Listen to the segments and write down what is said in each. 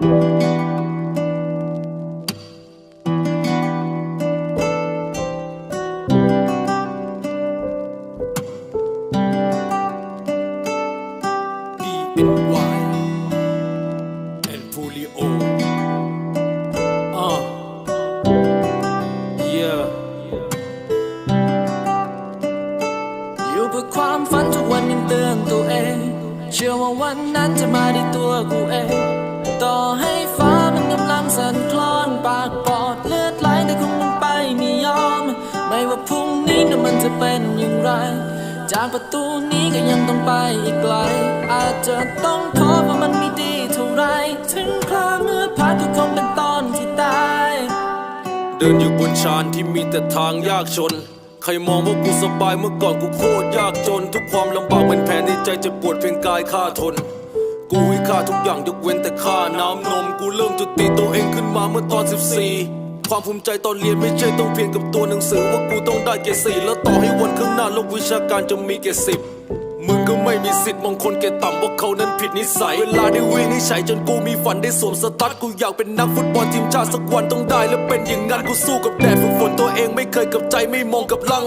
ความฝันทุกวันยังเตือนตัวเอง เชื่อว่าวันนั้นจะมาด้วยตัวกูเอง ต่อให้ฟ้ามันกำลังสั่นคลอนปากปอดเลือดไหลแต่คงมันไปไม่ยอม ไม่ว่าพรุ่งนี้นั้นมันจะเป็นอย่างไร จากประตูนี้ก็ยังต้องไปอีกไกล อาจจะต้องขอว่ามันไม่ดีเท่าไร ถึงคราเมื่อพัดก็คงเป็นตอนที่ตาย เดินอยู่บนชานที่มีแต่ทางยากชนใครมองว่ากูสบายเมื่อก่อนกูโคตรยากจน ทุกความลำบากเป็นแผลในใจจะปวดเพียงกายค่าทน กูให้ค่าทุกอย่างยกเว้นแต่ค่าน้ำนม กูเริ่มจุดตีตัวเองขึ้นมาเมื่อตอน 14ความภูมิใจตอนเรียนไม่ใช่ต้องเพียงกับตัวหนังสือว่ากูต้องได้เกรดสี่แล้วต่อให้วันข้างหน้าโลกวิชาการจะมีเกรดสิบ มึงก็ไม่มีสิทธิ์มองคนแก่ต่ำว่าเขานั้นผิดนิสัย เวลาได้วินิจฉัยจนกูมีฝันได้สวมสตั๊ดกูอยากเป็นนักฟุตบอลทีมชาติสักวันต้องได้ และเป็นอย่างนั้นกูสู้กับแดดฝึกฝนตัวเองไม่เคยกับใจไม่มองกับลัง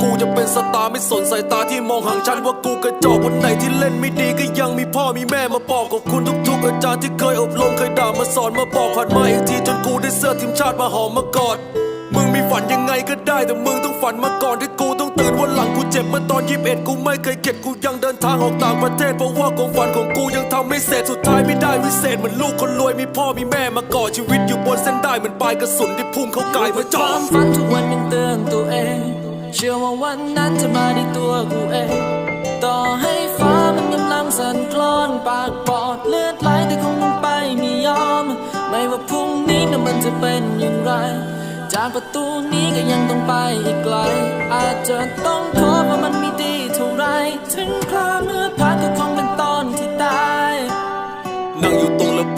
กูจะเป็นสตาร์ไม่สนสายตาที่มองห่างฉันว่ากูกระจอกวันไหนที่เล่นไม่ดีก็ยังมีพ่อมีแม่มาบอกขอบคุณทุกๆอาจารย์ที่เคยอบรมเคยด่ามาสอนมาบอกผ่านมาอีกทีจนกูได้เสื้อทีมชาติมาหอมมากอด มึงมีฝันยังไงก็ได้แต่มึงต้องฝันมาก่อนที่กู ต้องตื่นวันหลังกูเจ็บเมื่อตอนยีิบเอ็ดกูไม่เคยเก็บกูยังเดินทางออกต่างประเทศเพราะว่าความฝันของกูยังทำไม่เสร็จสุดท้ายไม่ได้วิเศษเหมือนลูกคนรวยมีพ่อมีแม่มาก่อชีวิตอยู่บนเส้นได้เหมือนปลายกระสุนที่พุ่งเข้ากายมาจ่อความฝันทุกวันยังเตือนตัวเอง เชื่อว่าวันนั้นจะมาด้วยตัวกูเอง ต่อให้ฟ้ามันกำลังสั่นคลอนปากปอดเลือดไหลแต่คงต้องไปไม่ยอม ไม่ว่าพรุ่งนี้นั้นมันจะเป็นอย่างไร จากประตูนี้ก็ยังต้องไปอีกไกล อาจจะต้องขอว่ามันไม่ดีเท่าไรถึง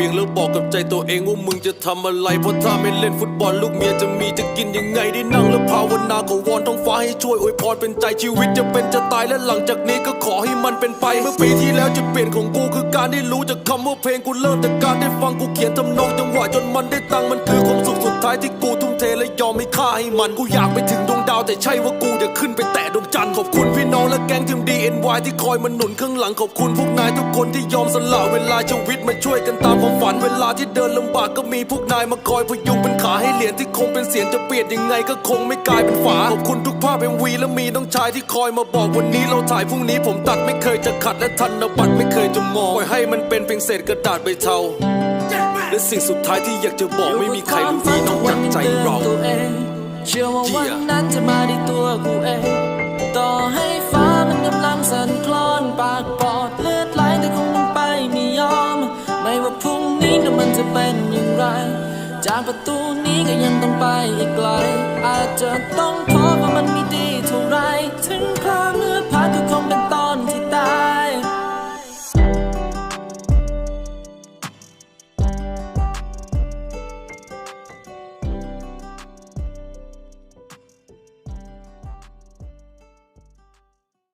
บียงแล้วบอกกับใจตัวเองว่ามึงจะทำอะไร เพราะถ้าไม่เล่นฟุตบอลลูกเมียจะมีจะกินยังไงได้นั่งแล้วภาวนาขอวอนท้องฟ้าให้ช่วยอวยพรเป็นใจชีวิตจะเป็นจะตายและหลังจากนี้ก็ขอให้มันเป็นไป เมื่อปีที่แล้วจุดเปลี่ยนของกูคือการได้รู้จากคำว่าเพลงกูเริ่มจากการได้ฟังกูเขียนทำนองจังหวะจนมันได้ตังมันคือความสุขสุดท้ายที่กูทุ่มเทและยอมให้ค่าให้มันกูอยากไปถึงดวงดาวแต่ใช่ว่ากูจะขึ้นไปแตะดวงจันทร์ขอบคุณพี่น้องและแก๊งทีม DNY ที่คอยมาหนุนข้างหลังขอบคุณพวกนายทุกคนที่ยอมสละเวลาชีวิตมาช่วยกันตามความฝันเวลาที่เดินลำบากก็มีพวกนายมาคอยพยุงเป็นขาให้เหรียญที่คงเป็นเสียงจะเปลี่ยนยังไงก็คงไม่กลายเป็นฝาขอบคุณทุกภาพเอ็มวีและมีน้องชายที่คอยมาบอกวันนี้เราถ่ายพรุ่งนี้ผมตัดไม่เคยจะขัดและธนบัตรไม่เคยจะมองปล่อยให้มันเป็นเพียงเศษกระดาษใบเทาและสิ่งสุดท้ายที่อยากจะบอกไม่มีใครรู้ดีนอกจากใจเรา เชื่อว่าวันนั้นจะมาด้ตัวกูเอง ต่อให้ฟ้ามันกำลังสั่นคลอนปากปอดเลือดไหลแต่คงต้องไปไม่ยอม ไม่ว่าพรุ่งนี้นั้นมันจะเป็นอย่างไร จากประตูนี้ก็ยังต้องไปอีกไกล อาจจะต้อง